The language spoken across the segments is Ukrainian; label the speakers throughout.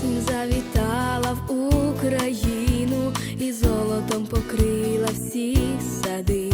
Speaker 1: осінь завітала в Україну і золотом покрила всі сади.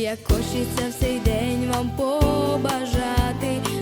Speaker 1: як хочеться в цей день вам побажати.